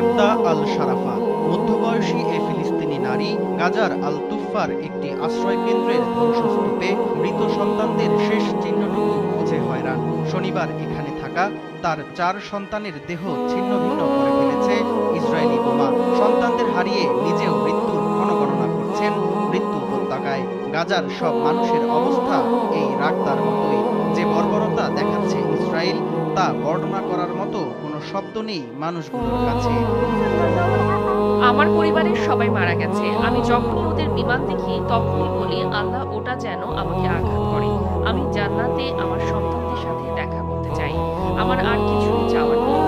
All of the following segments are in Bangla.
রাগদা আল শারাফা মধ্যবয়সী এ ফিলিস্তিনি নারী গাজার আল তুফার একটি আশ্রয় কেন্দ্রের ধ্বংসস্তূপে মৃত সন্তানদের শেষ চিহ্নটুকু খুঁজে হয়রান। শনিবার এখানে থাকা তার চার সন্তানের দেহ ছিন্ন ভিন্ন করে ফেলেছে ইসরায়েলি বোমা। সন্তানদের হারিয়ে নিজেও মৃত্যুর ক্ষণগণনা করছেন মৃত্যু উপত্যকায়। গাজার সব মানুষের অবস্থা এই রাগদার মতোই। যে বর্বরতা দেখাচ্ছে ইসরায়েল, তা বর্ণনা করার মতো শব্দ নেই মানুষগুলোর কাছে। আমার পরিবারের সবাই মারা গেছে। আমি যখনই ওদের বিমান দেখি তখনই বলি আল্লাহ ওটা যেন আমাকে আঘাত করে। আমি জান্নাতে আমার সন্তানদের সাথে দেখা করতে চাই। আমার আর কিছু চাওয়ার নেই।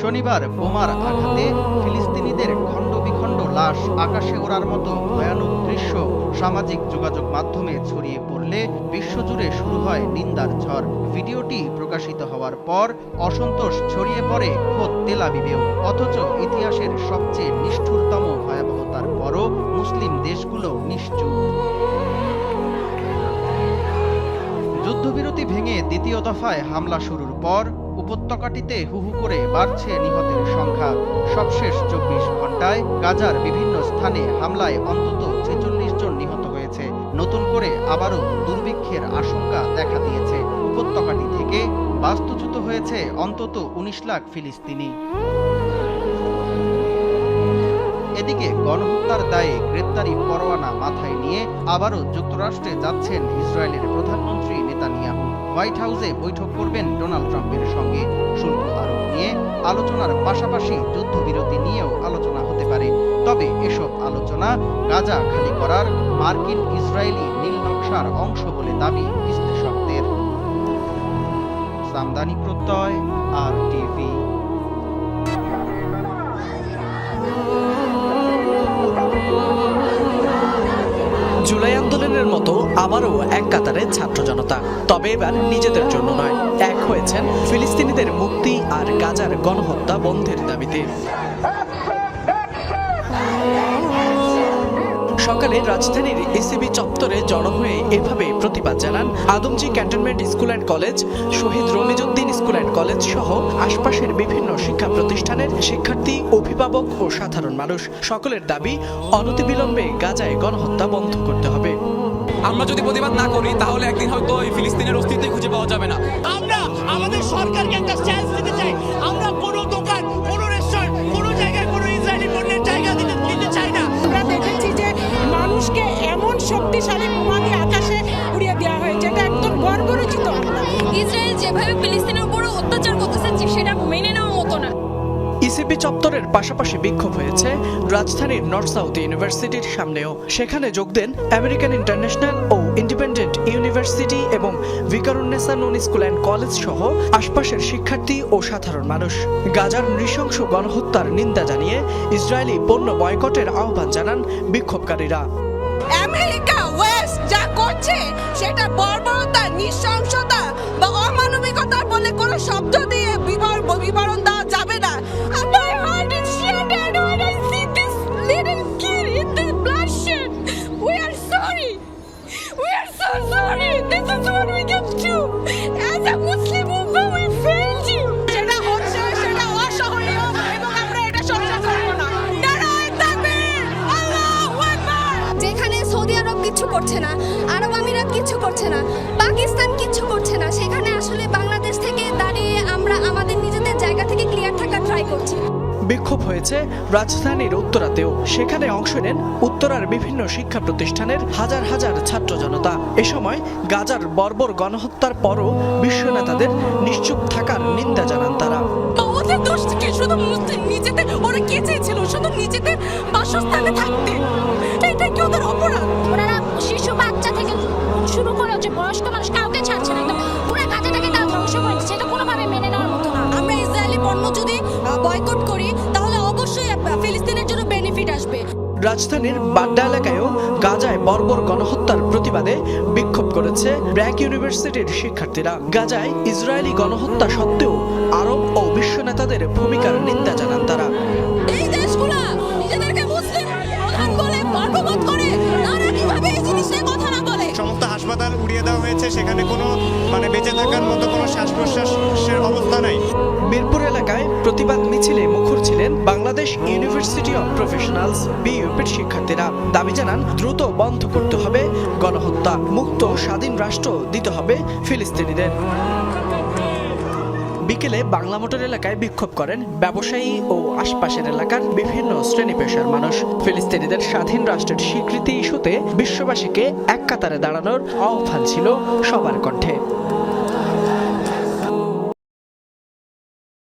শনিবার বোমার আঘাতে ফিলিস্তিনিদের খণ্ড বিখণ্ড লাশ আকাশে ওড়ার মতো ভয়ানক দৃশ্য সামাজিক যোগাযোগ মাধ্যমে ছড়িয়ে পড়লে বিশ্বজুড়ে শুরু হয় নিন্দার ঝড়। ভিডিওটি প্রকাশিত হওয়ার পর অসন্তোষ ছড়িয়ে পড়ে খোদ তেলাবিবেও অথচ ইতিহাসের সবচেয়ে নিষ্ঠুরতম ভয়াবহতার পরও মুসলিম দেশগুলো নিশ্চুপ। যুদ্ধবিরতি ভেঙে দ্বিতীয় দফায় হামলা শুরুর পর উপত্যকাটিতে হুহু করে বাড়ছে নিহতের সংখ্যা। সবশেষ চব্বিশ ঘন্টায় গাজার বিভিন্ন স্থানে হামলায় অন্তত ছেচল্লিশ জন নিহত হয়েছে। নতুন করে আবারও দুর্ভিক্ষের আশঙ্কা দেখা দিয়েছে। উপত্যকাটি থেকে বাস্তুচ্যুত হয়েছে অন্তত উনিশ লাখ ফিলিস্তিনি। এদিকে গণহত্যার দায়ে গ্রেপ্তারি পরোয়ানা মাথায় নিয়ে আবারও যুক্তরাষ্ট্রে যাচ্ছেন ইসরায়েলের প্রধানমন্ত্রী নেতানিয়াহু। হোয়াইট হাউসে বৈঠক করবেন ডোনাল্ড ট্রাম্পের সঙ্গে। শুল্ক আরোপ নিয়ে আলোচনার পাশাপাশি যুদ্ধবিরতি নিয়েও আলোচনা হতে পারে। তবে এসব আলোচনা গাজা খালি করার মার্কিন ইসরায়েলি নীল নকশার অংশ বলে দাবি বিশ্লেষকদের। সামদানি প্রত্যয়, আর টিভি আবারও এক কাতারে ছাত্র জনতা। তবে এবার নিজেদের জন্য নয়। এক হয়েছেন ফিলিস্তিনিদের মুক্তি আর গাজার গণহত্যা বন্ধের দাবিতে। সকালে রাজধানীর এসিবি চত্বরে জড়ো হয়ে এভাবে প্রতিবাদ জানান Adamjee cantonment school and college, Shaheed Ramizuddin school and college সহ আশপাশের বিভিন্ন শিক্ষা প্রতিষ্ঠানের শিক্ষার্থী, অভিভাবক ও সাধারণ মানুষ। সকলের দাবি, অনতিবিলম্বে গাজায় গণহত্যা বন্ধ করতে হবে। আমরা যদি প্রতিবাদ না করি তাহলে একদিন হয়তো এই ফিলিস্তিনের অস্তিত্বই খুঁজে পাওয়া যাবে না। আমরা আমাদের সরকারকে একটা চান্স দিতে চাই। আমরা কোনো দোকান কোনো রেস্টুরেন্ট কোনো জায়গায় কোনো ইসরায়েলি পণ্যের জায়গা দিতে দিতে চাই না। আমরা দেখেছি যে মানুষকে এমন শক্তিশালী বোমা দিয়ে আকাশে উড়িয়ে দেওয়া হয় যেটা একদম গর্বরচিত আমরা। ইসরায়েল যেভাবে চত্বরের পাশাপাশি বিক্ষোভ হয়েছে রাজধানীর নর্থ সাউথ ইউনিভার্সিটির সামনেও। সেখানে যোগ দেন আমেরিকান ইন্টারন্যাশনাল ও ইন্ডিপেন্ডেন্ট ইউনিভার্সিটি এবং Viqarunnisa Noon school and college সহ আশপাশের শিক্ষার্থী ও সাধারণ মানুষ। গাজার নৃশংস গণহত্যার নিন্দা জানিয়ে ইসরায়েলি পণ্য বয়কটের আহ্বান জানান বিক্ষোভকারীরা। আমেরিকা ওয়েস্ট যা করছে, সেটা বর্বরতা, নৃশংসতা বা অমানবিকতা বলে কোনো শব্দ দিয়ে বিক্ষোভ হয়েছে রাজধানীর উত্তরাতেও। সেখানে অংশ নেন উত্তরার বিভিন্ন শিক্ষা প্রতিষ্ঠানের হাজার হাজার ছাত্র জনতা। এ সময় গাজার বর্বর গণহত্যার পরও বিশ্ব নেতাদের নিশ্চুপ থাকার নিন্দা জানান তারা। ওদের দোষ কি? শুধু নিজেদের? ওরা কি চেয়েছিল? শুধু নিজেদের বাসস্থানে থাকতে? এটা কি ওদের অপরাধ? ওনারা শিশু বাচ্চা থেকে শুরু করে হচ্ছে বয়স্ক মানুষ রাজধানীর বাড্ডা এলাকায়ও গাজায় বর্বর গণহত্যার প্রতিবাদে বিক্ষোভ করেছে ব্র্যাক ইউনিভার্সিটির শিক্ষার্থীরা। গাজায় ইসরায়েলি গণহত্যা সত্ত্বেও আরব ও বিশ্ব নেতাদের ভূমিকার নিন্দা জানান তারা। এই দেশগুলো নিজেদেরকে মুসলিম প্রধান বলে গর্ববোধ করে তারা কীভাবে এই জিনিস নিয়ে কথা না বলে? সমস্ত হাসপাতাল উড়িয়ে দেওয়া হয়েছে সেখানে কোনো মানে বেঁচে থাকার মতো কোনো শ্বাস প্রশ্বাসের বাংলাদেশ ইউনিভার্সিটি অব প্রফেশনালস বিইউপির শিক্ষার্থীরা দাবি জানান, দ্রুত বন্ধ করতে হবে গণহত্যা, মুক্ত স্বাধীন রাষ্ট্র দিতে হবে ফিলিস্তিনিদের। বিকেলে বাংলা মোটর এলাকায় বিক্ষোভ করেন ব্যবসায়ী ও আশপাশের এলাকার বিভিন্ন শ্রেণি পেশার মানুষ। ফিলিস্তিনিদের স্বাধীন রাষ্ট্রের স্বীকৃতি ইস্যুতে বিশ্ববাসীকে এক কাতারে দাঁড়ানোর আহ্বান ছিল সবার কণ্ঠে।